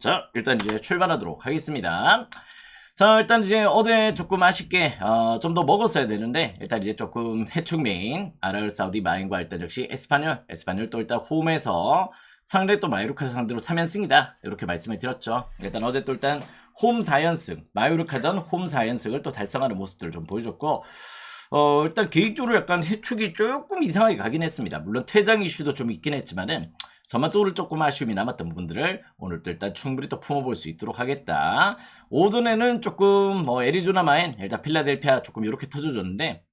자, 일단 이제 출발하도록 하겠습니다. 자, 일단 이제 어제 조금 아쉽게 어, 좀 더 먹었어야 되는데 일단 이제 조금 해축 메인 아랄 사우디 마인과 일단 역시 에스파뇰, 에스파뇰 또 일단 홈에서 상대 또 마요르카 상대로 3연승이다 이렇게 말씀을 드렸죠. 일단 어제 또 일단 홈 4연승, 마요르카전 홈 4연승을 또 달성하는 모습들을 좀 보여줬고 어, 일단 개인적으로 약간 해축이 조금 이상하게 가긴 했습니다. 물론 퇴장 이슈도 좀 있긴 했지만은 전반적으로 조금 아쉬움이 남았던 부분들을 오늘 또 일단 충분히 또 품어볼 수 있도록 하겠다. 오전에는 조금 뭐 애리조나 마인, 일단 필라델피아 조금 이렇게 터져줬는데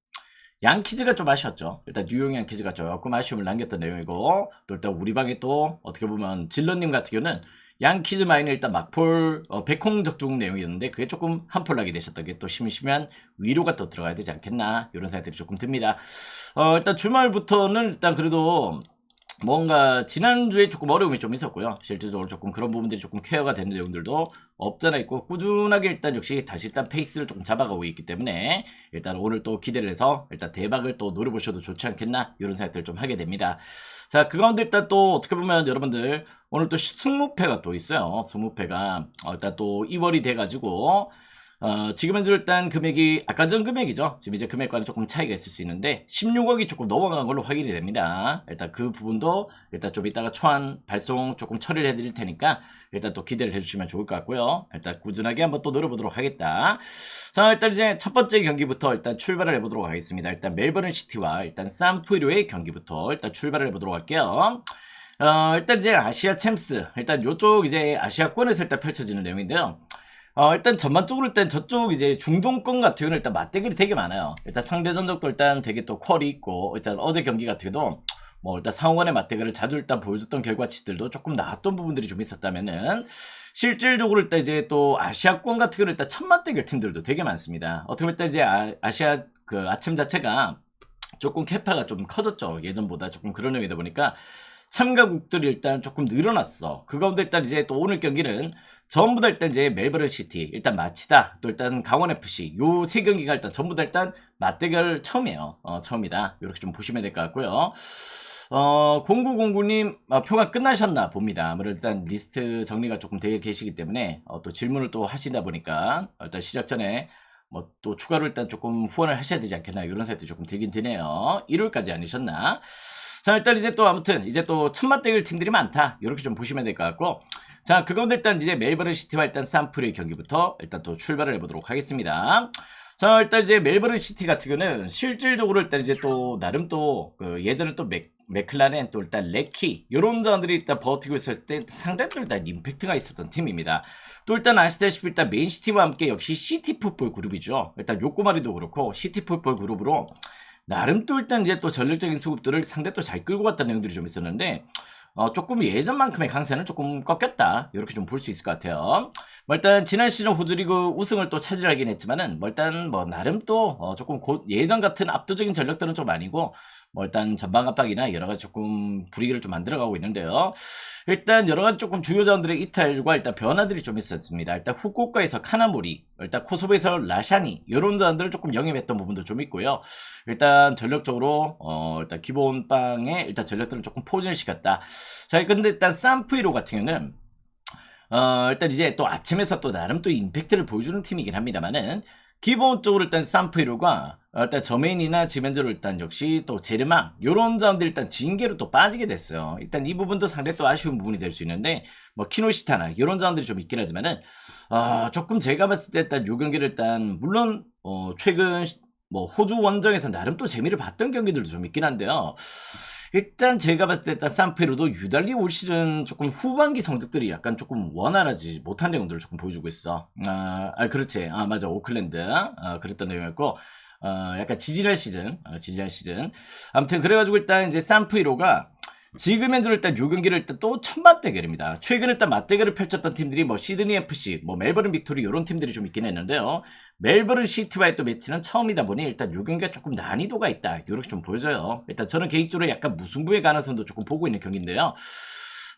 양키즈가 좀 아쉬웠죠. 일단 뉴욕 양키즈가 조금 아쉬움을 남겼던 내용이고 또 일단 우리 방에 또 어떻게 보면 질러님 같은 경우는 양키즈 마인을 일단 막폴 어, 백홍 적중 내용이었는데 그게 조금 한폴 나게 되셨던 게 또 심심한 위로가 또 들어가야 되지 않겠나 이런 생각들이 조금 듭니다. 어, 일단 주말부터는 일단 그래도 뭔가 지난주에 조금 어려움이 좀 있었고요. 실질적으로 조금 그런 부분들이 조금 케어가 되는 내용들도 없잖아 있고 꾸준하게 일단 역시 다시 일단 페이스를 조금 잡아가고 있기 때문에 일단 오늘 또 기대를 해서 일단 대박을 또 노려보셔도 좋지 않겠나 이런 생각들을 좀 하게 됩니다. 자, 그 가운데 일단 또 어떻게 보면 여러분들 오늘 또 승무패가 또 있어요. 승무패가 어, 일단 또 2월이 돼가지고 어, 지금은 일단 금액이 아까 전 금액이죠. 지금 이제 금액과는 조금 차이가 있을 수 있는데 16억이 조금 넘어간 걸로 확인이 됩니다. 일단 그 부분도 일단 좀 이따가 초안 발송 조금 처리를 해드릴 테니까 일단 또 기대를 해주시면 좋을 것 같고요. 일단 꾸준하게 한번 또 노려보도록 하겠다. 자 일단 이제 첫 번째 경기부터 일단 출발을 해보도록 하겠습니다. 일단 멜버른 시티와 일단 산푸이로의 경기부터 일단 출발을 해보도록 할게요. 어, 일단 이제 아시아 챔스 일단 요쪽 이제 아시아권에서 일단 펼쳐지는 내용인데요. 어, 일단 전반적으로 일단 저쪽 이제 중동권 같은 경우는 일단 맞대결이 되게 많아요. 일단 상대 전적도 일단 되게 또 퀄이 있고, 일단 어제 경기 같은 경우도 뭐 일단 상호간의 맞대결을 자주 일단 보여줬던 결과치들도 조금 나왔던 부분들이 좀 있었다면은 실질적으로 일단 이제 또 아시아권 같은 경우는 일단 천만 대결 팀들도 되게 많습니다. 어떻게 보면 일단 이제 아, 아시아 그 아침 자체가 조금 캐파가 좀 커졌죠. 예전보다 조금 그런 의미다 보니까 참가국들이 일단 조금 늘어났어. 그 가운데 일단 이제 또 오늘 경기는 전부 다 일단 이제 멜버른 시티, 일단 마치다, 또 일단 강원 FC 요 세 경기가 일단 전부 다 일단 맞대결 처음이에요. 어, 처음이다. 이렇게 좀 보시면 될 것 같고요. 어, 0909님 어, 표가 끝나셨나 봅니다. 아무래도 일단 리스트 정리가 조금 되어 계시기 때문에 어, 또 질문을 또 하시다 보니까 어, 일단 시작 전에 뭐 또 추가로 일단 조금 후원을 하셔야 되지 않겠나 이런 생각도 조금 들긴 드네요. 1월까지 아니셨나? 자 일단 이제 또 아무튼 이제 또 천만 대결 팀들이 많다 이렇게 좀 보시면 될 것 같고 자그 가운데 일단 이제 멜버른 시티와 일단 산프의 경기부터 일단 또 출발을 해보도록 하겠습니다. 자 일단 이제 멜버른 시티 같은 경우는 실질적으로 일단 이제 또 나름 또 그 예전에 또 맥, 맥클라렌 또 일단 레키 이런 자들이 일단 버티고 있을 때 상당히 또 일단 임팩트가 있었던 팀입니다. 또 일단 아시다시피 일단 맨시티와 함께 역시 시티 풋볼 그룹이죠. 일단 요꼬마리도 그렇고 시티 풋볼 그룹으로 나름 또 일단 이제 또 전력적인 수급들을 상대 또 잘 끌고 갔다는 내용들이 좀 있었는데 어, 조금 예전만큼의 강세는 조금 꺾였다 이렇게 좀 볼 수 있을 것 같아요. 뭐 일단 지난 시즌 호주리그 우승을 또 차지하긴 했지만은 뭐 일단 뭐 나름 또 어, 조금 곧 예전 같은 압도적인 전력들은 좀 아니고 뭐 일단 전방 압박이나 여러 가지 조금 분위기를 좀 만들어가고 있는데요. 일단 여러 가지 조금 주요 자원들의 이탈과 일단 변화들이 좀 있었습니다. 일단 후쿠오카에서 카나모리, 일단 코소보에서 라샤니 이런 자원들을 조금 영입했던 부분도 좀 있고요. 일단 전력적으로 어 일단 기본 빵에 일단 전력들을 조금 포진을 시켰다. 자, 근데 일단 산프이로 같은 경우는 어, 일단 이제 또 아침에서 또 나름 또 임팩트를 보여주는 팀이긴 합니다만은 기본적으로 일단 산프이로가 어, 일단 저메인이나 지멘즈로 일단 역시 또 제르망 요런 자원들 일단 징계로 또 빠지게 됐어요. 일단 이 부분도 상당히 또 아쉬운 부분이 될 수 있는데 뭐 키노시타나 이런 자원들이 좀 있긴 하지만은 아 조금 제가 봤을 때 일단 요 경기를 일단 물론 어 최근 뭐 호주 원정에서 나름 또 재미를 봤던 경기들도 좀 있긴 한데요. 일단 제가 봤을 때 일단 산페로도 유달리 올 시즌 조금 후반기 성적들이 약간 조금 원활하지 못한 내용들을 조금 보여주고 있어. 아, 아 그렇지. 아 맞아 오클랜드. 아 그랬던 내용이었고. 어, 약간 지지랄 시즌, 어, 지지랄 시즌. 아무튼 그래가지고 일단 이제 산프이로가 지금 현재 일단 요 경기를 일단 또 천만 대결입니다. 최근 일단 맞대결을 펼쳤던 팀들이 뭐 시드니 FC, 뭐 멜버른 빅토리 이런 팀들이 좀 있긴 했는데요. 멜버른 시티와의 또 매치는 처음이다 보니 일단 요 경기가 조금 난이도가 있다. 이렇게 좀 보여져요. 일단 저는 개인적으로 약간 무승부의 가능성도 조금 보고 있는 경기인데요.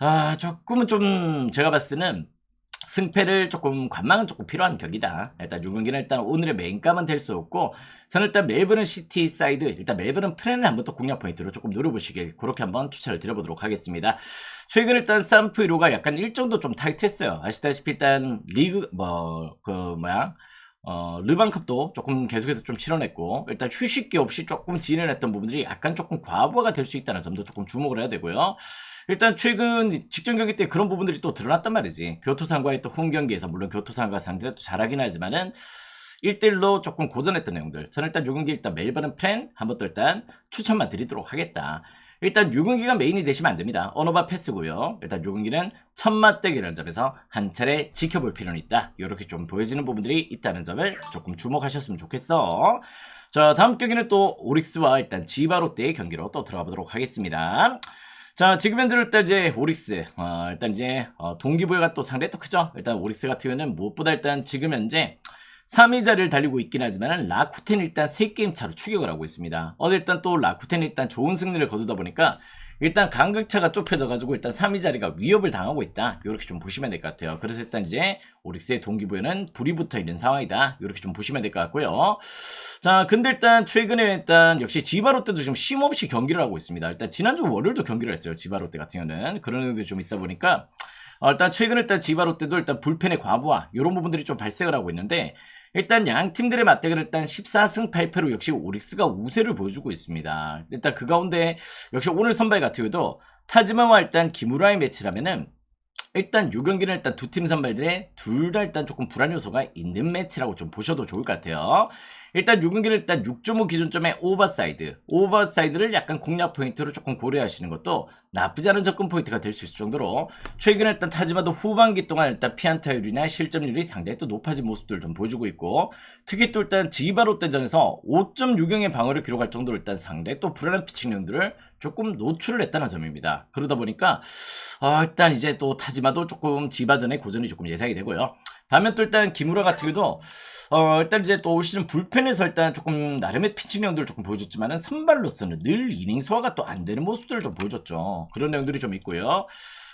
아 조금은 좀 제가 봤을 때는 승패를 조금 관망은 조금 필요한 경기다. 일단 6경기는 일단 오늘의 메인감은 될 수 없고 저는 일단 멜버른 시티 사이드 일단 멜버른 프렌을 한번 또 공략 포인트로 조금 노려보시길 그렇게 한번 추천을 드려보도록 하겠습니다. 최근 일단 쌈프 1호가 약간 일정도 좀 타이트했어요. 아시다시피 일단 리그 뭐 그 뭐야 어, 르반컵도 조금 계속해서 좀 치러냈고, 일단 휴식기 없이 조금 진행했던 부분들이 약간 조금 과부하가 될 수 있다는 점도 조금 주목을 해야 되고요. 일단 최근 직전 경기 때 그런 부분들이 또 드러났단 말이지. 교토상과의 또홈 경기에서, 물론 교토상과 상대도 잘하긴 하지만은, 1대1로 조금 고전했던 내용들. 저는 일단 요 경기 일단 멜버른 팬 한번 또 일단 추천만 드리도록 하겠다. 일단 요 경기가 메인이 되시면 안 됩니다. 언어바 패스고요. 일단 요 경기는 첫 맞대결이라는 점에서 한 차례 지켜볼 필요는 있다. 이렇게 좀 보여지는 부분들이 있다는 점을 조금 주목하셨으면 좋겠어. 자, 다음 경기는 또 오릭스와 일단 지바롯데의 경기로 또 들어가 보도록 하겠습니다. 자, 지금 현재 일단 이제 오릭스, 어, 일단 이제 어, 동기부여가 또 상당히 또 크죠. 일단 오릭스 같은 경우는 무엇보다 일단 지금 현재 3위 자리를 달리고 있긴 하지만 라쿠텐 일단 3게임 차로 추격을 하고 있습니다. 어제 일단 또 라쿠텐 일단 좋은 승리를 거두다 보니까 일단 간극차가 좁혀져가지고 일단 3위 자리가 위협을 당하고 있다. 이렇게 좀 보시면 될 것 같아요. 그래서 일단 이제 오릭스의 동기부여는 불이 붙어 있는 상황이다. 이렇게 좀 보시면 될 것 같고요. 자, 근데 일단 최근에 일단 역시 지바롯 때도 좀 쉼없이 경기를 하고 있습니다. 일단 지난주 월요일도 경기를 했어요. 지바롯 때 같은 경우는 그런 의도도 좀 있다 보니까 어, 일단 최근에 일단 지바롯 때도 일단 불펜의 과부하 이런 부분들이 좀 발생을 하고 있는데 일단 양 팀들의 맞대결 일단 14승 8패로 역시 오릭스가 우세를 보여주고 있습니다. 일단 그 가운데 역시 오늘 선발 경우도 타지마와 일단 기무라의 매치라면은 일단 요 경기는 일단 두 팀 선발들의 둘 다 일단 조금 불안 요소가 있는 매치라고 좀 보셔도 좋을 것 같아요. 일단 요 경기를 일단 6.5 기준점의 오버사이드, 오버사이드를 약간 공략 포인트로 조금 고려하시는 것도 나쁘지 않은 접근 포인트가 될 수 있을 정도로 최근에 일단 타지마도 후반기 동안 일단 피안타율이나 실점률이 상당히 또 높아진 모습들을 좀 보여주고 있고 특히 또 일단 지바롯대전에서 5.6경의 방어를 기록할 정도로 일단 상당히 또 불안한 피칭력들을 조금 노출을 했다는 점입니다. 그러다 보니까 어, 일단 이제 또 타지마도 조금 지바전의 고전이 조금 예상이 되고요. 반면 또 일단 기무라 같은 경우도 어, 일단 이제 또 올 시즌 불펜에서 일단 조금 나름의 피칭 내용들을 조금 보여줬지만은 선발로서는 늘 이닝 소화가 또 안 되는 모습들을 좀 보여줬죠. 그런 내용들이 좀 있고요.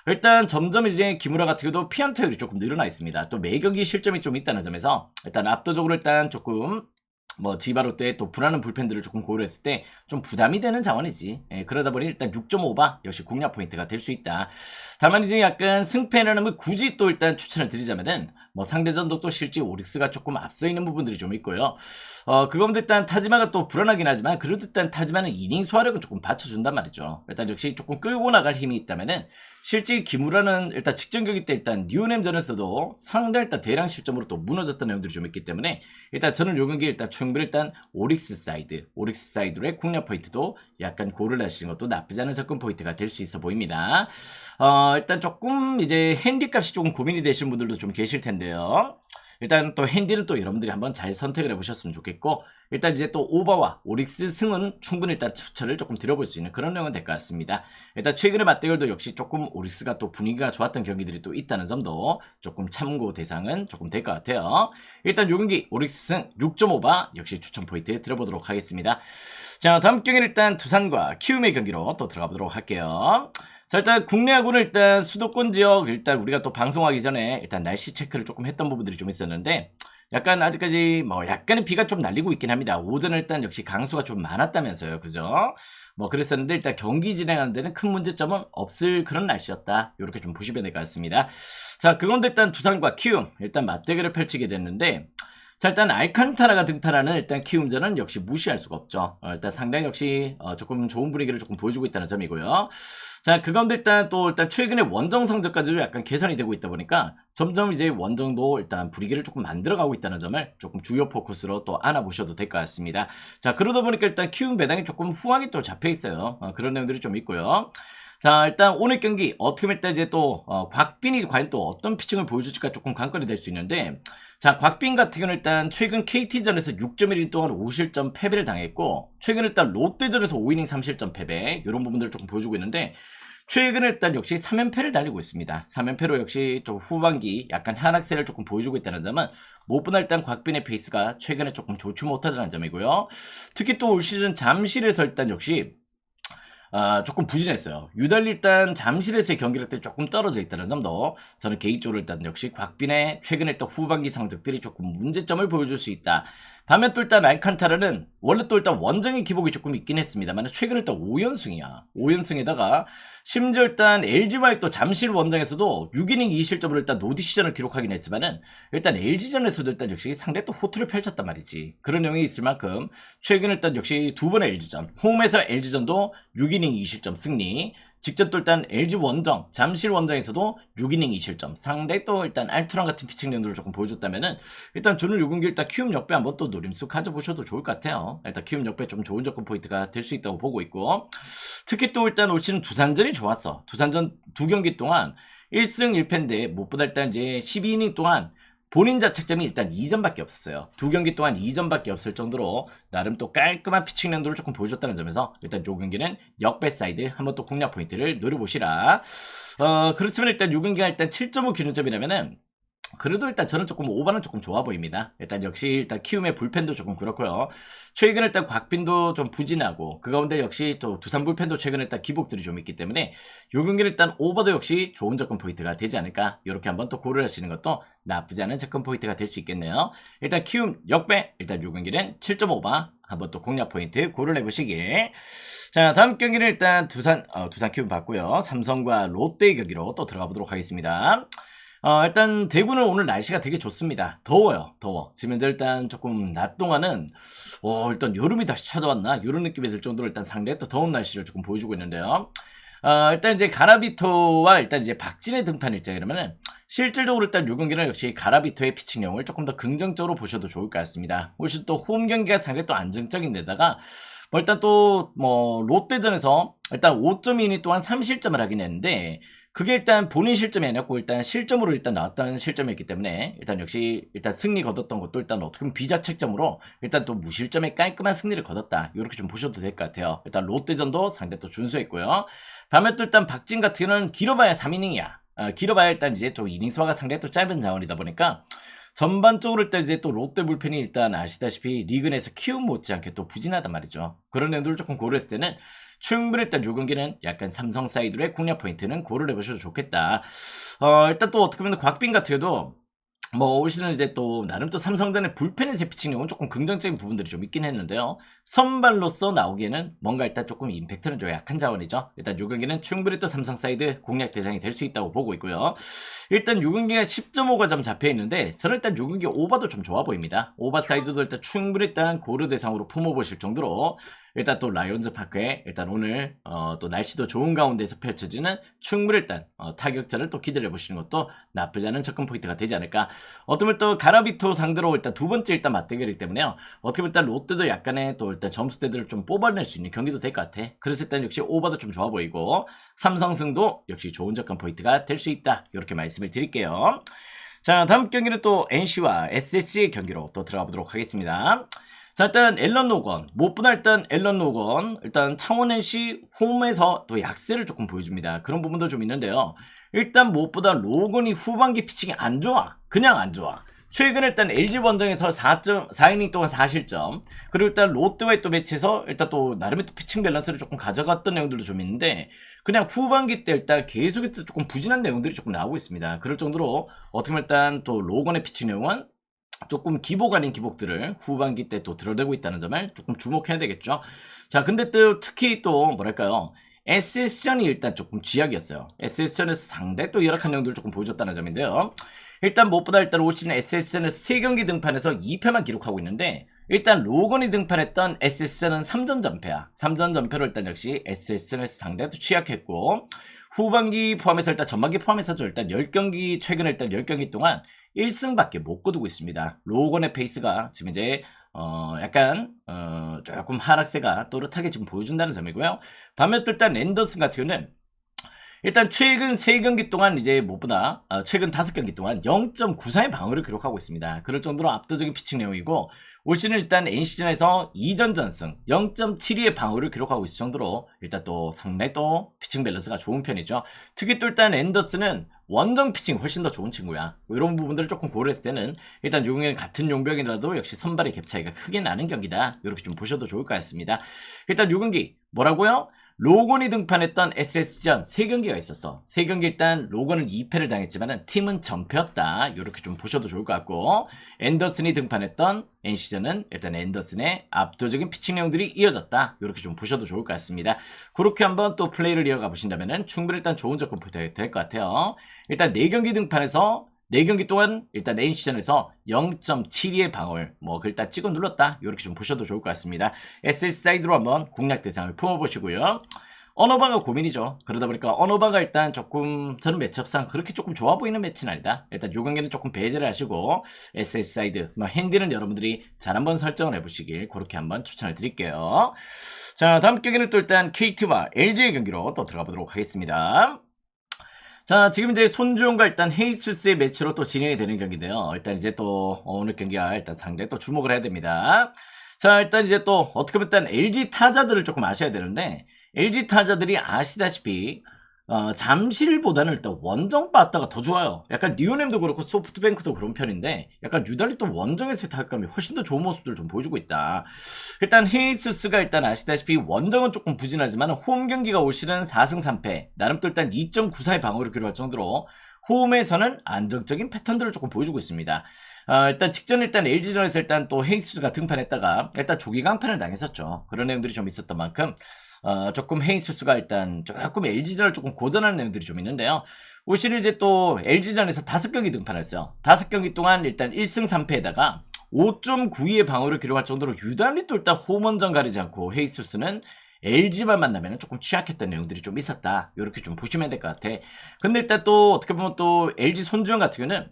일단 점점 이제 기무라 같은 경우도 피안타율이 조금 늘어나 있습니다. 또 매경기 실점이 좀 있다는 점에서 일단 압도적으로 일단 조금 뭐 지바로 때 또 불안한 불펜들을 조금 고려했을 때 좀 부담이 되는 자원이지. 예, 그러다 보니 일단 6.5바 역시 공략 포인트가 될 수 있다. 다만 이제 약간 승패라는 굳이 또 일단 추천을 드리자면은 뭐 상대전도 또 실제 오릭스가 조금 앞서 있는 부분들이 좀 있고요. 어 그건데 일단 타지마가 또 불안하긴 하지만 그래도 일단 타지마는 이닝 소화력은 조금 받쳐준단 말이죠. 일단 역시 조금 끌고 나갈 힘이 있다면은 실제 기무라는 일단 직전 경기 때 일단 뉴nem전에서도 상당히 일단 대량 실점으로 또 무너졌던 내용들이 좀 있기 때문에 일단 저는 요 경기 일단 충분히 일단 오릭스 사이드, 오릭스 사이드로의 공략 포인트도 약간 고를 하시는 것도 나쁘지 않은 접근 포인트가 될 수 있어 보입니다. 어, 일단 조금 이제 핸디 값이 조금 고민이 되시는 분들도 좀 계실 텐데 요. 일단 또 핸디는 또 여러분들이 한번 잘 선택을 해보셨으면 좋겠고 일단 이제 또 오버와 오릭스 승은 충분히 일단 추천을 조금 드려볼 수 있는 그런 내용은 될 것 같습니다. 일단 최근의 맞대결도 역시 조금 오릭스가 또 분위기가 좋았던 경기들이 또 있다는 점도 조금 참고 대상은 조금 될 것 같아요. 일단 요 경기 오릭스 승 6.5바 역시 추천 포인트 드려보도록 하겠습니다. 자 다음 경기는 일단 두산과 키움의 경기로 또 들어가 보도록 할게요. 자 일단 국내 야구는 일단 수도권 지역 일단 우리가 또 방송하기 전에 일단 날씨 체크를 조금 했던 부분들이 좀 있었는데 약간 아직까지 뭐 약간의 비가 좀 날리고 있긴 합니다. 오전은 일단 역시 강수가 좀 많았다면서요. 그죠? 뭐 그랬었는데 일단 경기 진행하는 데는 큰 문제점은 없을 그런 날씨였다. 이렇게 좀 보시면 될 것 같습니다. 자, 그건데 일단 두산과 키움 일단 맞대결을 펼치게 됐는데 자 일단 알칸타라가 등판하는 일단 키움전은 역시 무시할 수가 없죠. 어, 일단 상당히 역시 어, 조금 좋은 분위기를 조금 보여주고 있다는 점이고요. 자, 그 가운데 일단 또 일단 최근에 원정 성적까지도 약간 개선이 되고 있다 보니까 점점 이제 원정도 일단 분위기를 조금 만들어가고 있다는 점을 조금 주요 포커스로 또 안아보셔도 될 것 같습니다. 자, 그러다 보니까 일단 키움 배당이 조금 후하게 또 잡혀 있어요. 어, 그런 내용들이 좀 있고요. 자, 일단 오늘 경기 어떻게 보면 이제 또 어, 곽빈이 과연 또 어떤 피칭을 보여줄지가 조금 관건이 될 수 있는데 자, 곽빈 같은 경우는 일단 최근 KT전에서 6.1인 동안 5실점 패배를 당했고 최근 일단 롯데전에서 5이닝 3실점 패배 이런 부분들을 조금 보여주고 있는데 최근 일단 역시 3연패를 달리고 있습니다. 3연패로 역시 좀 후반기 약간 하락세를 조금 보여주고 있다는 점은 무엇보다 일단 곽빈의 페이스가 최근에 조금 좋지 못하다는 점이고요. 특히 또 올 시즌 잠실에서 일단 역시 아, 조금 부진했어요. 유달리 일단 잠실에서의 경기력들이 조금 떨어져 있다는 점도 저는 개인적으로 일단 역시 곽빈의 최근 일단 후반기 성적들이 조금 문제점을 보여줄 수 있다. 반면 또 일단 알칸타라는 원래 또 일단 원정의 기복이 조금 있긴 했습니다만 최근 일단 5연승이야. 5연승에다가 심지어 일단 LG와의 또 잠실 원정에서도 6이닝 2실점으로 일단 노디 시전을 기록하긴 했지만은 일단 LG전에서도 일단 역시 상대 또 호투를 펼쳤단 말이지. 그런 내용이 있을 만큼 최근 일단 역시 두 번의 LG전, 홈에서 LG전도 6이닝 2실점 승리, 직접 또 일단 LG 원정, 잠실 원정에서도 6이닝 2실점. 상대 또 일단 알투란 같은 피칭 력들을 조금 보여줬다면은 일단 저는 요 경기 일단 키움 역배 한번 또 노림수 가져보셔도 좋을 것 같아요. 일단 키움 역배 좀 좋은 접근 포인트가 될 수 있다고 보고 있고 특히 또 일단 올 시즌 두산전이 좋았어. 두산전 두 경기 동안 1승 1패인데 무엇보다 일단 이제 12이닝 동안 본인 자책점이 일단 2점밖에 없었어요. 두 경기 동안 2점밖에 없을 정도로 나름 또 깔끔한 피칭 랜도를 조금 보여줬다는 점에서 일단 요 경기는 역배 사이드 한번 또 공략 포인트를 노려보시라. 어 그렇지만 일단 요 경기가 일단 7.5 기준점이라면은 그래도 일단 저는 조금 오바는 조금 좋아 보입니다. 일단 역시 일단 키움의 불펜도 조금 그렇고요. 최근 일단 곽빈도 좀 부진하고 그 가운데 역시 또 두산 불펜도 최근 일단 기복들이 좀 있기 때문에 요 경기는 일단 오버도 역시 좋은 접근 포인트가 되지 않을까 이렇게 한번 또 고려를 하시는 것도 나쁘지 않은 접근 포인트가 될 수 있겠네요. 일단 키움 역배 일단 요 경기는 7.5바 한번 또 공략 포인트 고려해 보시길. 자 다음 경기는 일단 두산 어, 두산 키움 봤고요. 삼성과 롯데 경기로 또 들어가 보도록 하겠습니다. 어, 일단 대구는 오늘 날씨가 되게 좋습니다. 더워요. 더워. 지금 현재 일단 조금 낮 동안은 어, 일단 여름이 다시 찾아왔나? 이런 느낌이 들 정도로 일단 상당히 또 더운 날씨를 조금 보여주고 있는데요. 어, 일단 이제 가라비토와 일단 이제 박진의 등판 일정이라면은 실질적으로 일단 요 경기는 역시 가라비토의 피칭력을 조금 더 긍정적으로 보셔도 좋을 것 같습니다. 혹시 또홈 경기가 상당히 또 안정적인 데다가 뭐 일단 또 뭐 롯데전에서 일단 5.2이닝 동안 3실점을 하긴 했는데 그게 일단 본인 실점이 아니었고 일단 실점으로 일단 나왔다는 실점이었기 때문에 일단 역시 일단 승리 거뒀던 것도 일단 어떻게 보면 비자책점으로 일단 또 무실점의 깔끔한 승리를 거뒀다. 이렇게 좀 보셔도 될 것 같아요. 일단 롯데전도 상대 또 준수했고요. 반면 또 일단 박진 같은 경우는 길어봐야 3이닝이야. 어, 길어봐야 일단 이제 또 이닝수화가 상당히 또 짧은 자원이다 보니까 전반적으로 일단 이제 또 롯데 불펜이 일단 아시다시피 리그 내에서 키움 못지않게 또 부진하단 말이죠. 그런 내용들을 조금 고려했을 때는 충분히 일단 요 경기는 약간 삼성 사이드의 공략 포인트는 고려를 해보셔도 좋겠다. 어, 일단 또 어떻게 보면 곽빈 경우도 뭐 올 시즌 이제 또 나름 또 삼성전의 불펜에서 피칭력은 조금 긍정적인 부분들이 좀 있긴 했는데요. 선발로서 나오기에는 뭔가 일단 조금 임팩트는 좀 약한 자원이죠. 일단 요 경기는 충분히 또 삼성 사이드 공략 대상이 될 수 있다고 보고 있고요. 일단 요 경기가 10.5가 좀 잡혀 있는데 저는 일단 요 경기 오버도 좀 좋아 보입니다. 오버 사이드도 일단 충분히 일단 고르 대상으로 품어보실 정도로 일단 또 라이온즈 파크에 일단 오늘 어, 또 날씨도 좋은 가운데서 펼쳐지는 충분히 일단 어, 타격자를 또 기다려 보시는 것도 나쁘지 않은 접근 포인트가 되지 않을까. 어떻게 보면 또 가라비토 상대로 일단 두 번째 일단 맞대결이기 때문에요. 어떻게 보면 일단 롯데도 약간의 또 일단 점수대들을 좀 뽑아낼 수 있는 경기도 될 것 같아. 그래서 일단 역시 오버도 좀 좋아 보이고 삼성승도 역시 좋은 접근 포인트가 될 수 있다. 이렇게 말씀을 드릴게요. 자 다음 경기는 또 NC와 SSG의 경기로 또 들어가 보도록 하겠습니다. 자 일단 앨런 로건 무엇보다 일단 앨런 로건 일단 창원 NC 홈에서 또 약세를 조금 보여줍니다. 그런 부분도 좀 있는데요. 일단 무엇보다 로건이 후반기 피칭이 안 좋아. 그냥 안 좋아. 최근 일단 LG 원정에서 4점 4이닝 동안 4실점 그리고 일단 롯데와의 또 매치에서 일단 또 나름의 또 피칭 밸런스를 조금 가져갔던 내용들도 좀 있는데 그냥 후반기 때 일단 계속해서 조금 부진한 내용들이 조금 나오고 있습니다. 그럴 정도로 어떻게 보면 일단 또 로건의 피칭 내용은 조금 기복 아닌 기복들을 후반기 때 또 드러내고 있다는 점을 조금 주목해야 되겠죠. 자, 근데 또 특히 또 뭐랄까요. SS전이 일단 조금 쥐약이었어요. SS전에서 상대 또 열악한 내용들을 조금 보여줬다는 점인데요. 일단 무엇보다 일단 올 시즌 SS전에서 3경기 등판해서 2패만 기록하고 있는데 일단 로건이 등판했던 SS전은 3전 전패야. 3전 전패로 일단 역시 SS전에서 상대도 취약했고 후반기 포함해서 일단 전반기 포함해서죠. 일단 10경기 최근 일단 10경기 동안 1승밖에 못 거두고 있습니다. 로건의 페이스가 지금 이제 어 약간 어 조금 하락세가 또렷하게 지금 보여준다는 점이고요. 반면 또 일단 랜더슨 같은 경우는 일단 최근 3경기 동안 이제 무엇보다 어, 최근 5경기 동안 0.94의 방어를 기록하고 있습니다. 그럴 정도로 압도적인 피칭 내용이고 올 시즌 일단 N시즌에서 2전 전승 0.72의 방어를 기록하고 있을 정도로 일단 또 상당히 또 피칭 밸런스가 좋은 편이죠. 특히 또 일단 앤더슨은 원정 피칭 훨씬 더 좋은 친구야. 뭐 이런 부분들을 조금 고려했을 때는 일단 용의 같은 용병이라도 역시 선발의 갭 차이가 크게 나는 경기다. 이렇게 좀 보셔도 좋을 것 같습니다. 일단 요 경기 뭐라고요? 로건이 등판했던 SS전 3경기가 있었어. 3경기 일단 로건은 2패를 당했지만 팀은 전패였다. 이렇게 좀 보셔도 좋을 것 같고 앤더슨이 등판했던 NC전은 일단 앤더슨의 압도적인 피칭 내용들이 이어졌다. 이렇게 좀 보셔도 좋을 것 같습니다. 그렇게 한번 또 플레이를 이어가 보신다면 충분히 일단 좋은 접근 될것 같아요. 일단 4경기 등판에서 4경기 동안 일단 NC전에서 0.72의 방울 뭐 글다 찍어 눌렀다. 이렇게 좀 보셔도 좋을 것 같습니다. SS 사이드로 한번 공략 대상을 품어보시고요. 언어바가 고민이죠. 그러다 보니까 언어바가 일단 조금 저는 매첩상 그렇게 조금 좋아 보이는 매치는 아니다. 일단 요 경기는 조금 배제를 하시고 SS 사이드 뭐 핸디는 여러분들이 잘 한번 설정을 해보시길 그렇게 한번 추천을 드릴게요. 자 다음 경기는 또 일단 KT와 LG의 경기로 또 들어가 보도록 하겠습니다 자, 지금 이제 손주용과 일단 헤이스스의 매치로 또 진행이 되는 경기인데요. 일단 이제 또 오늘 경기가 일단 상당히 또 주목을 해야 됩니다. 자, 일단 이제 또 어떻게 보면 일단 LG 타자들을 조금 아셔야 되는데 LG 타자들이 아시다시피 어, 잠실보다는 일단 원정 빠따가 더 좋아요. 약간 뉴오넴도 그렇고 소프트뱅크도 그런 편인데 약간 유달리 또 원정에서의 타격감이 훨씬 더 좋은 모습들을 좀 보여주고 있다. 일단 헤이스스가 일단 아시다시피 원정은 조금 부진하지만 홈 경기가 올 시는 4승 3패 나름 또 일단 2.94의 방어를 기록할 정도로 홈에서는 안정적인 패턴들을 조금 보여주고 있습니다. 어, 일단 직전 일단 LG전에서 일단 또 헤이스가 등판했다가 일단 조기 강판을 당했었죠. 그런 내용들이 좀 있었던 만큼 어, 조금 헤이스가 일단 조금 LG전을 조금 고전하는 내용들이 좀 있는데요. 올 이제 또 LG전에서 다섯 경기 등판했어요. 다섯 경기 동안 일단 1승 3패에다가 5.92의 방어를 기록할 정도로 유달리 또 일단 홈원전 가리지 않고 헤이스스는 LG만 만나면 조금 취약했던 내용들이 좀 있었다. 이렇게 좀 보시면 될 것 같아. 근데 일단 또 어떻게 보면 또 LG 손주영 같은 경우는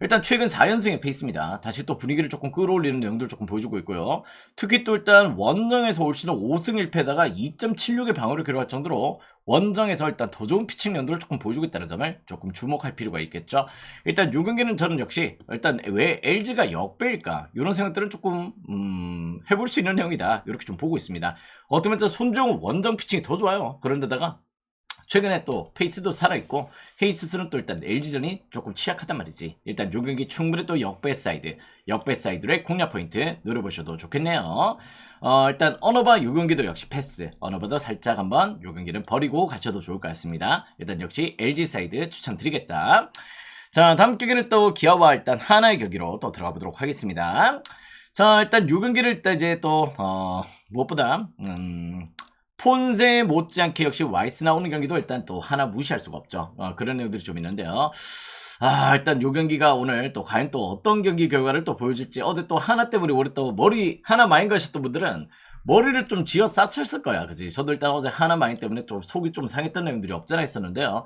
일단 최근 4연승의 페이스입니다. 다시 또 분위기를 조금 끌어올리는 내용들을 조금 보여주고 있고요. 특히 또 일단 원정에서 올 시즌 5승 1패에다가 2.76의 방어를 기록할 정도로 원정에서 일단 더 좋은 피칭 연도를 조금 보여주고 있다는 점을 조금 주목할 필요가 있겠죠. 일단 요 경기는 저는 역시 일단 왜 LG가 역배일까 이런 생각들은 조금 음, 해볼 수 있는 내용이다 이렇게 좀 보고 있습니다. 어떻게 보면 손주영 원정 피칭이 더 좋아요. 그런데다가 최근에 또 페이스도 살아있고 헤이스스는 또 일단 LG전이 조금 취약하단 말이지. 일단 요 경기 충분히 또 역배 사이드 역배 사이드의 공략 포인트 노려보셔도 좋겠네요. 어 일단 어너바 요 경기도 역시 패스. 어너바도 살짝 한번 요 경기는 버리고 가셔도 좋을 것 같습니다. 일단 역시 LG 사이드 추천드리겠다. 자 다음 경기는 또 기아와 일단 하나의 경기로 또 들어가 보도록 하겠습니다. 자 일단 요 경기를 일단 이제 또 어, 무엇보다 음 폰세 못지않게 역시 와이스 나오는 경기도 일단 또 하나 무시할 수가 없죠. 어, 그런 내용들이 좀 있는데요. 아, 일단 요 경기가 오늘 또 과연 또 어떤 경기 결과를 또 보여줄지 어제 또 하나 때문에 우리 또 머리 하나 마인 가셨던 분들은 머리를 좀 쥐어 싸쳤을 거야. 그지? 저도 일단 어제 하나 마인 때문에 좀 속이 좀 상했던 내용들이 없잖아 있었는데요.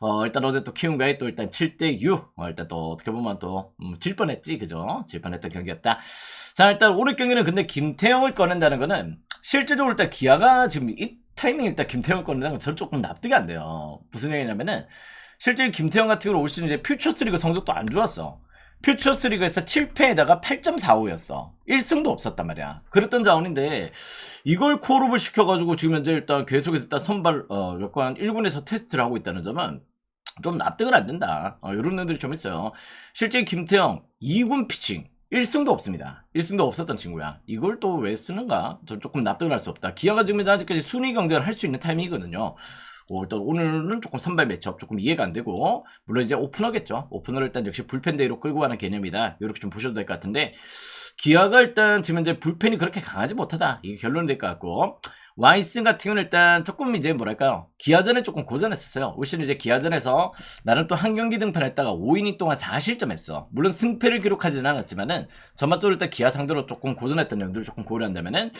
어, 일단 어제 또 키움과의 또 일단 7대6. 어, 일단 또 어떻게 보면 또, 음, 질 뻔했지. 그죠? 질 뻔했던 경기였다. 자, 일단 오늘 경기는 근데 김태형을 꺼낸다는 거는 실제적으로 일단 기아가 지금 이 타이밍에 일단 김태형 꺼낸다는 건 저는 조금 납득이 안 돼요. 무슨 얘기냐면은 실제 김태형 같은 경우는 올 시즌 이제 퓨처스 리그 성적도 안 좋았어. 퓨처스 리그에서 7패에다가 8.45였어. 1승도 없었단 말이야. 그랬던 자원인데, 이걸 콜업을 시켜가지고 지금 현재 일단 계속해서 일단 선발, 어, 몇관 1군에서 테스트를 하고 있다는 점은 좀 납득은 안 된다. 어, 이런 내용들이 좀 있어요. 실제 김태형 2군 피칭, 1승도 없습니다. 1승도 없었던 친구야. 이걸 또 왜 쓰는가? 전 조금 납득을 할 수 없다. 기아가 지금 아직까지 순위 경쟁을 할 수 있는 타이밍이거든요. 어, 일단 오늘은 조금 선발 매치업 조금 이해가 안 되고 물론 이제 오프너겠죠. 오프너를 일단 역시 불펜 대로 끌고 가는 개념이다. 이렇게 좀 보셔도 될 것 같은데 기아가 일단 지금 이제 불펜이 그렇게 강하지 못하다. 이게 결론이 될 것 같고 와이슨 같은 경우는 일단 조금 이제 뭐랄까요? 기아전에 조금 고전했었어요. 올 시즌 이제 기아전에서 나름 또 한 경기 등판했다가 5이닝 동안 4실점 했어. 물론 승패를 기록하지는 않았지만은 전반적으로 일단 기아 상대로 조금 고전했던 내용들을 조금 고려한다면은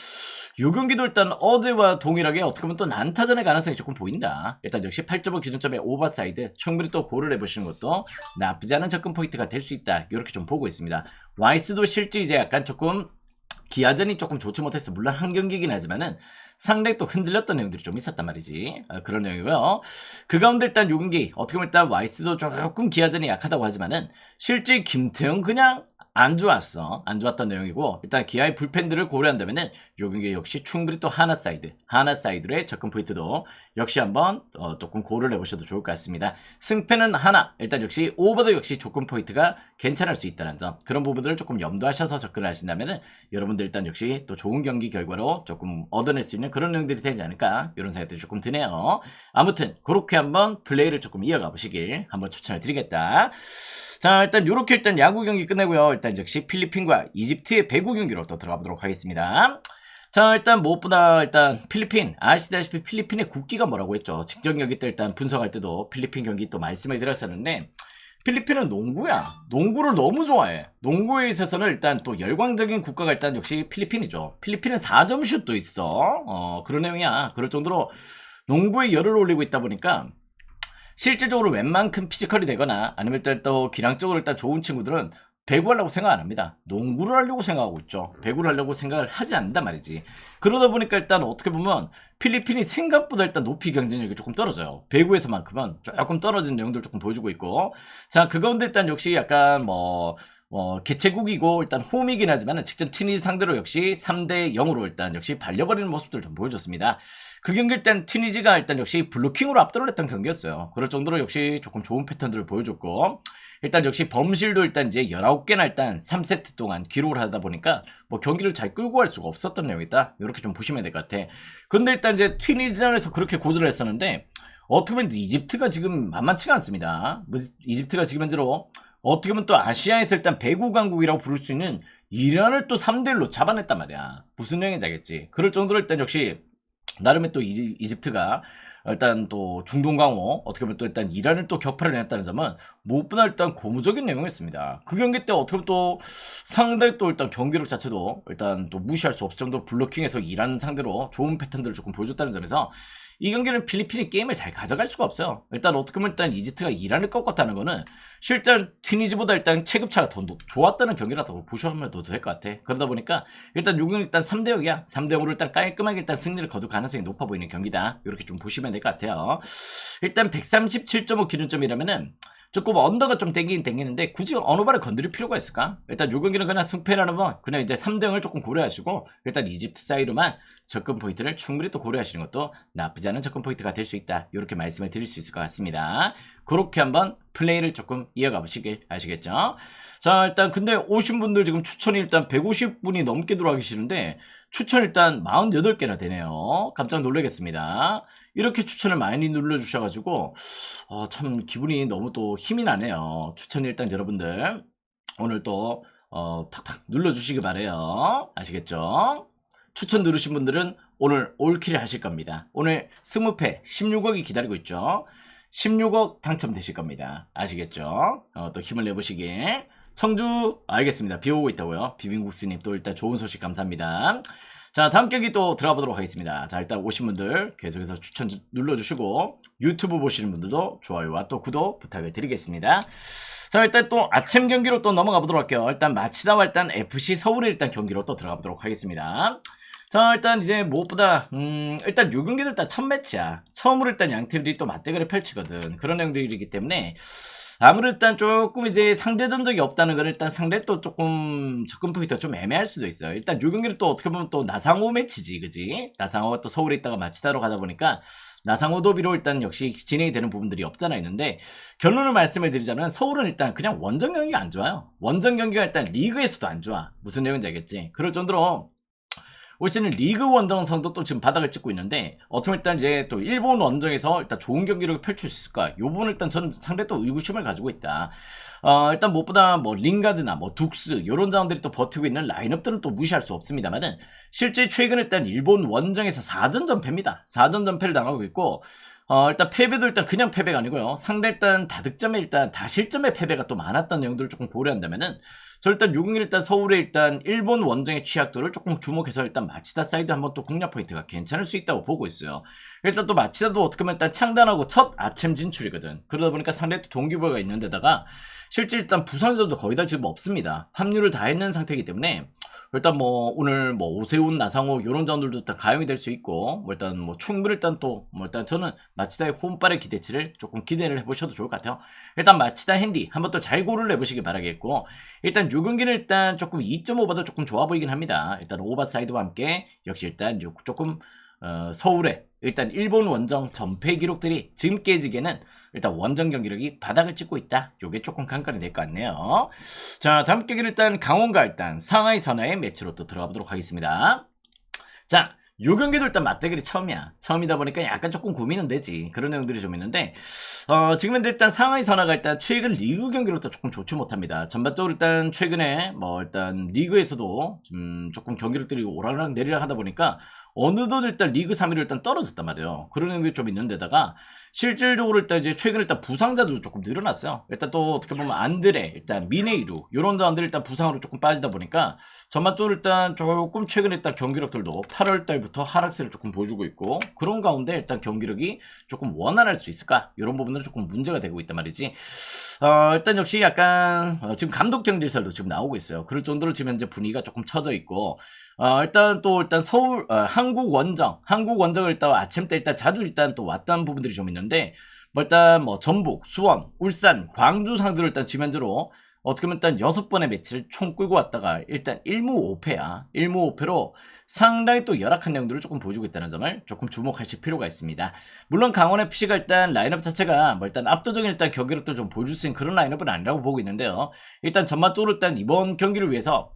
요 경기도 일단 어제와 동일하게 어떻게 보면 또 난타전의 가능성이 조금 보인다. 일단 역시 8.5 기준점의 오버사이드 충분히 또 고를 해보시는 것도 나쁘지 않은 접근 포인트가 될 수 있다. 이렇게 좀 보고 있습니다. 와이스도 실제 이제 약간 조금 기아전이 조금 좋지 못했어. 물론 한 경기긴 하지만은 상당히 또 흔들렸던 내용들이 좀 있었단 말이지. 어, 그런 내용이고요. 그 가운데 일단 요 경기 어떻게 보면 일단 와이스도 조금 기아전이 약하다고 하지만은 실제 김태형 그냥 안 좋았어. 안 좋았던 내용이고 일단 기아의 불펜들을 고려한다면은 요 경기 역시 충분히 또 하나 사이드, 하나 사이드의 접근 포인트도 역시 한번 어, 조금 고려를 해보셔도 좋을 것 같습니다. 승패는 하나. 일단 역시 오버도 역시 조금 포인트가 괜찮을 수 있다는 점 그런 부분들을 조금 염두하셔서 접근을 하신다면은 여러분들 일단 역시 또 좋은 경기 결과로 조금 얻어낼 수 있는 그런 내용들이 되지 않을까 이런 생각들이 조금 드네요. 아무튼 그렇게 한번 플레이를 조금 이어가 보시길 한번 추천을 드리겠다. 자 일단 요렇게 일단 야구 경기 끝내고요. 일단 역시 필리핀과 이집트의 배구 경기로 또 들어가 보도록 하겠습니다. 자 일단 무엇보다 일단 필리핀 아시다시피 필리핀의 국기가 뭐라고 했죠. 직전 경기 때 일단 분석할 때도 필리핀 경기 또 말씀을 드렸었는데 필리핀은 농구야. 농구를 너무 좋아해. 농구에 있어서는 일단 또 열광적인 국가가 일단 역시 필리핀이죠. 필리핀은 4점 슛도 있어. 어, 그런 내용이야. 그럴 정도로 농구에 열을 올리고 있다 보니까 실질적으로 웬만큼 피지컬이 되거나 아니면 일단 또 기량 적으로 일단 좋은 친구들은 배구하려고 생각 안 합니다. 농구를 하려고 생각하고 있죠. 배구를 하려고 생각을 하지 않는단 말이지. 그러다 보니까 일단 어떻게 보면 필리핀이 생각보다 일단 높이 경쟁력이 조금 떨어져요. 배구에서만큼은 조금 떨어진 내용들 조금 보여주고 있고. 자, 그 가운데 일단 역시 약간 뭐, 어, 개최국이고 일단 홈이긴 하지만 직전 튀니지 상대로 역시 3대 0으로 일단 역시 발려버리는 모습들 좀 보여줬습니다. 그 경기 일단 튀니지가 일단 역시 블로킹으로 압도를 했던 경기였어요. 그럴 정도로 역시 조금 좋은 패턴들을 보여줬고 일단 역시 범실도 일단 이제 19개나 일단 3세트 동안 기록을 하다 보니까 뭐 경기를 잘 끌고 갈 수가 없었던 내용이다. 이렇게 좀 보시면 될 것 같아. 근데 일단 이제 튀니지전에서 그렇게 고전을 했었는데 어떻게 보면 이집트가 지금 만만치가 않습니다. 뭐 이집트가 지금 현재로 어떻게 보면 또 아시아에서 일단 배구 강국이라고 부를 수 있는 이란을 또 3대1로 잡아냈단 말이야. 무슨 내용인지 알겠지? 그럴 정도로 일단 역시 나름의 또 이, 이집트가 일단 또 중동 강호 어떻게 보면 또 일단 이란을 또 격파를 해냈다는 점은 무엇보다 일단 고무적인 내용이었습니다. 그 경기 때 어떻게 보면 또 상당히 또 일단 경기력 자체도 일단 또 무시할 수 없을 정도로 블로킹해서 이란 상대로 좋은 패턴들을 조금 보여줬다는 점에서 이 경기는 필리핀이 게임을 잘 가져갈 수가 없어요. 일단 어떻게 보면 일단 이집트가 이란을 꺾었다는 거는 실전 튀니지보다 일단 체급차가 더 높- 좋았다는 경기라고 보시면 될것 같아. 그러다 보니까 일단 6은 일단 3대 0이야. 3대 0으로 일단 깔끔하게 일단 승리를 거둘 가능성이 높아 보이는 경기다. 이렇게 좀 보시면 될 것 같아요. 일단 137.5 기준점이라면은 조금 언더가 좀 땡기긴 땡기는데 굳이 어느 발을 건드릴 필요가 있을까? 일단 요 경기는 그냥 승패라는 건 그냥 이제 3등을 조금 고려하시고 일단 이집트 사이로만 접근 포인트를 충분히 또 고려하시는 것도 나쁘지 않은 접근 포인트가 될 수 있다. 이렇게 말씀을 드릴 수 있을 것 같습니다. 그렇게 한번 플레이를 조금 이어가 보시길 아시겠죠? 자, 일단 근데 오신 분들 지금 추천이 일단 150분이 넘게 들어와 계시는데 추천 일단 48개나 되네요. 깜짝 놀라겠습니다. 이렇게 추천을 많이 눌러주셔가지고 어, 참 기분이 너무 또 힘이 나네요. 추천 일단 여러분들 오늘 또 어, 팍팍 눌러주시기 바래요. 아시겠죠? 추천 누르신 분들은 오늘 올킬 하실 겁니다. 오늘 20패 16억이 기다리고 있죠. 16억 당첨되실 겁니다. 아시겠죠? 어, 또 힘을 내보시길. 청주 알겠습니다. 비 오고 있다고요. 비빔국수님 또 일단 좋은 소식 감사합니다. 자 다음 경기 또 들어가 보도록 하겠습니다. 자 일단 오신 분들 계속해서 추천 주- 눌러주시고 유튜브 보시는 분들도 좋아요와 또 구독 부탁을 드리겠습니다. 자 일단 또 아침 경기로 또 넘어가 보도록 할게요. 일단 마치다와 일단 FC 서울의 일단 경기로 또 들어가 보도록 하겠습니다. 자 일단 이제 무엇보다 음 일단 요 경기도 일단 첫 매치야. 처음으로 일단 양 팀들이 또 맞대결을 펼치거든. 그런 내용들이기 때문에 아무래도 일단 조금 이제 상대 전적이 없다는 건 일단 상대 또 조금 접근 포인트가 좀 애매할 수도 있어요. 일단 요 경기를 또 어떻게 보면 또 나상호 매치지, 그지? 나상호가 또 서울에 있다가 마치다로 가다 보니까 나상호 도비로 일단 역시 진행이 되는 부분들이 없잖아 있는데 결론을 말씀을 드리자면 서울은 일단 그냥 원정 경기가 안 좋아요. 원정 경기가 일단 리그에서도 안 좋아. 무슨 내용인지 알겠지? 그럴 정도로 올 시즌 리그 원정성도 또 지금 바닥을 찍고 있는데 어떻게 일단 이제 또 일본 원정에서 일단 좋은 경기력을 펼칠 수 있을까? 요 부분 일단 전 상대 또 의구심을 가지고 있다. 어, 일단 무엇보다 뭐 링가드나 뭐 둑스 요런 자원들이 또 버티고 있는 라인업들은 또 무시할 수 없습니다만은 실제 최근 일단 일본 원정에서 4전 전패입니다. 4전 전패를 당하고 있고 어, 일단 패배도 일단 그냥 패배가 아니고요. 상대 일단 다득점에 일단 다실점의 패배가 또 많았던 내용들을 조금 고려한다면은 저 일단 6일 일단 서울의 일단 일본 원정의 취약도를 조금 주목해서 일단 마치다 사이드 한번 또 공략 포인트가 괜찮을 수 있다고 보고 있어요. 일단 또 마치다도 어떻게 보면 일단 창단하고 첫 아침 진출이거든. 그러다 보니까 상대 또 동기부여가 있는 데다가 실제 일단 부상자도 거의 다 지금 없습니다. 합류를 다 했는 상태이기 때문에 일단 뭐 오늘 뭐 오세훈, 나상호 이런 자원들도 일단 가용이 될 수 있고 뭐 일단 뭐 충분히 일단 또 뭐 일단 저는 마치다의 홈발의 기대치를 조금 기대를 해보셔도 좋을 것 같아요. 일단 마치다 핸디 한번 또 잘 고를 해보시길 바라겠고 일단 요 경기는 일단 조금 2.5봐도 조금 좋아 보이긴 합니다. 일단 오버사이드와 함께 역시 일단 요 조금 어, 서울에 일단 일본 원정 전패 기록들이 지금 깨지기에는 일단 원정 경기력이 바닥을 찍고 있다. 요게 조금 간간히 될것 같네요. 자, 다음 경기는 일단 강원과 일단 상하이 선화의 매치로 또 들어가 보도록 하겠습니다. 자, 요 경기도 일단 맞대결이 처음이야. 처음이다 보니까 약간 조금 고민은 되지. 그런 내용들이 좀 있는데, 어, 지금은 일단 상하이 선화가 일단 최근 리그 경기로도 조금 좋지 못합니다. 전반적으로 일단 최근에 뭐 일단 리그에서도 좀 조금 경기력들이 오락락 내리락 하다 보니까 어느덧 일단 리그 3위로 일단 떨어졌단 말이에요. 그런 내용들이 좀 있는데다가 실질적으로 일단 이제 최근 일단 부상자도 조금 늘어났어요. 일단 또 어떻게 보면 안드레, 일단 미네이루 이런 자원들 일단 부상으로 조금 빠지다 보니까 전반적으로 일단 조금 최근 일단 경기력들도 8월 달부터 하락세를 조금 보여주고 있고 그런 가운데 일단 경기력이 조금 원활할 수 있을까 이런 부분들은 조금 문제가 되고 있단 말이지. 어, 일단 역시 약간 어, 지금 감독 경질설도 지금 나오고 있어요. 그럴 정도로 지금 현재 분위기가 조금 처져 있고 어, 일단 또 일단 서울 어, 한국 원정 한국 원정을 일단 아침 때 일단 자주 일단 또 왔다는 부분들이 좀 있는데 뭐 일단 뭐 전북, 수원, 울산, 광주 상대로 일단 지면제로 어떻게 보면 일단 여섯 번의 매치를 총 끌고 왔다가 일단 1무 5패야. 1무 5패로 상당히 또 열악한 내용들을 조금 보여주고 있다는 점을 조금 주목하실 필요가 있습니다. 물론 강원 FC가 일단 라인업 자체가 뭐 일단 압도적인 일단 경기력도 좀 보여줄 수 있는 그런 라인업은 아니라고 보고 있는데요. 일단 전반적으로 일단 이번 경기를 위해서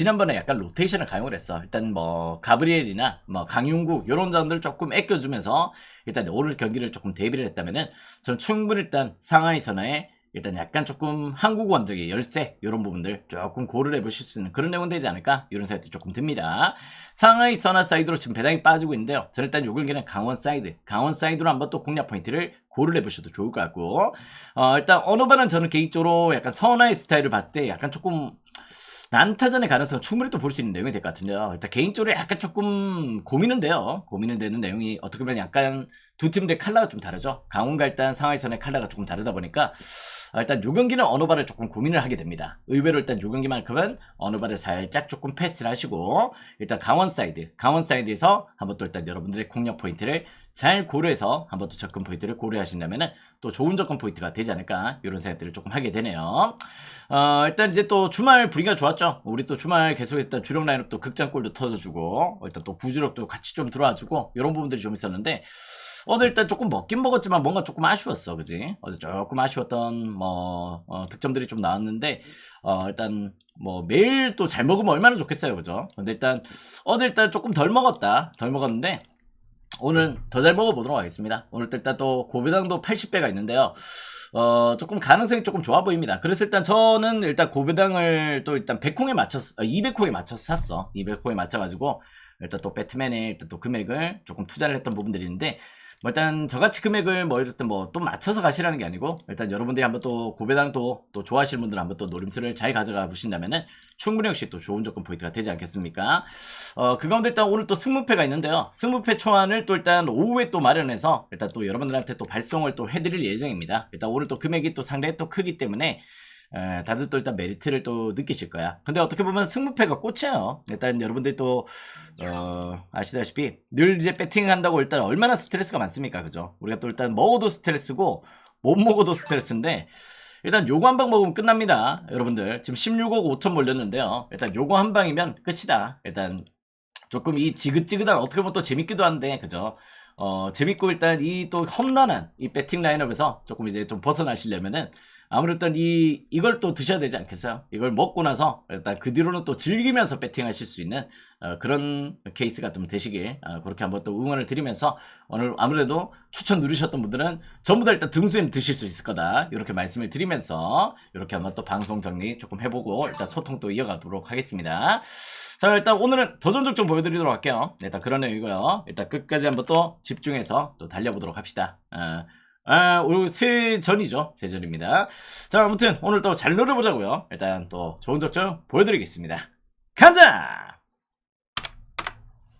지난번에 약간 로테이션을 가용을 했어. 일단 뭐 가브리엘이나 뭐 강용구 이런 자원들 조금 아껴주면서 일단 오늘 경기를 조금 대비를 했다면은 저는 충분히 일단 상하이 선화에 일단 약간 조금 한국 원적의 열세 이런 부분들 조금 고를 해보실 수 있는 그런 내용 되지 않을까 이런 생각이 조금 듭니다. 상하이 선화 사이드로 지금 배당이 빠지고 있는데요. 저는 일단 요 경기는 강원 사이드, 강원 사이드로 한번 또 공략 포인트를 고를 해보셔도 좋을 것 같고 어, 일단 어느 반은 저는 개인적으로 약간 선화의 스타일을 봤을 때 약간 조금 난타전의 가능성 충분히 또 볼 수 있는 내용이 될 것 같은데요. 일단 개인적으로 약간 조금 고민은 돼요. 고민은 되는 내용이 어떻게 보면 약간 두 팀들의 칼라가 좀 다르죠. 강원과 일단 상하이선의 칼라가 조금 다르다 보니까 아, 일단 요 경기는 어느 바를 조금 고민을 하게 됩니다. 의외로 일단 요 경기만큼은 어느 바를 살짝 조금 패스를 하시고 일단 강원 사이드, 강원 사이드에서 한번 또 일단 여러분들의 공략 포인트를 잘 고려해서 한번 또 접근 포인트를 고려하신다면은 또 좋은 접근 포인트가 되지 않을까 이런 생각들을 조금 하게 되네요. 어, 일단 이제 또 주말 분위기가 좋았죠. 우리 또 주말 계속해서 일단 주력 라인업도 극장골도 터져주고 일단 또 부주력도 같이 좀 들어와주고 이런 부분들이 좀 있었는데 어제 일단 조금 먹긴 먹었지만 뭔가 조금 아쉬웠어, 그지? 어제 조금 아쉬웠던 뭐 어, 득점들이 좀 나왔는데 어, 일단 뭐 매일 또 잘 먹으면 얼마나 좋겠어요, 그죠? 근데 일단 어제 일단 조금 덜 먹었다, 덜 먹었는데 오늘 더 잘 먹어보도록 하겠습니다. 오늘 또 일단 또 고배당도 80배가 있는데요. 어, 조금 가능성이 조금 좋아 보입니다. 그래서 일단 저는 일단 고배당을 또 일단 100콩에 맞췄, 어, 200콩에 맞춰서 샀어. 200콩에 맞춰가지고 일단 또 배트맨에 일단 또 금액을 조금 투자를 했던 부분들이 있는데 뭐 일단 저같이 금액을 뭐 이렇게 뭐또 맞춰서 가시라는 게 아니고 일단 여러분들이 한번 또 고배당 또, 또 좋아하시는 분들 한번 또 노림수를 잘 가져가 보신다면은 충분히 역시 또 좋은 조건 포인트가 되지 않겠습니까? 어, 그 가운데 일단 오늘 또 승무패가 있는데요. 승무패 초안을 또 일단 오후에 또 마련해서 일단 또 여러분들한테 또 발송을 또 해드릴 예정입니다. 일단 오늘 또 금액이 또 상당히 또 크기 때문에 에, 다들 또 일단 메리트를 또 느끼실 거야. 근데 어떻게 보면 승무패가 꽂혀요. 일단 여러분들이 또, 어, 아시다시피 늘 이제 배팅을 한다고 일단 얼마나 스트레스가 많습니까? 그죠? 우리가 또 일단 먹어도 스트레스고 못 먹어도 스트레스인데 일단 요거 한 방 먹으면 끝납니다. 여러분들. 지금 16억 5천 몰렸는데요. 일단 요거 한 방이면 끝이다. 일단 조금 이 지긋지긋한 어떻게 보면 또 재밌기도 한데 그죠? 어 재밌고 일단 이 또 험난한 이 배팅 라인업에서 조금 이제 좀 벗어나시려면은 아무래도 이 이걸 또 드셔야 되지 않겠어요? 이걸 먹고 나서 일단 그 뒤로는 또 즐기면서 배팅하실 수 있는 어, 그런 케이스가 좀 되시길 어, 그렇게 한번 또 응원을 드리면서 오늘 아무래도 추천 누르셨던 분들은 전부 다 일단 등수에는 드실 수 있을 거다 이렇게 말씀을 드리면서 이렇게 한번 또 방송 정리 조금 해보고 일단 소통 또 이어가도록 하겠습니다. 자 일단 오늘은 도전적 좀 보여드리도록 할게요. 네, 일단 그런 내용이고요. 일단 끝까지 한번 또 집중해서 또 달려보도록 합시다. 어, 아, 오늘 세전이죠. 세전입니다. 자, 아무튼 오늘 또잘 놀아보자고요. 일단 또 좋은 적좀 보여드리겠습니다. 가자!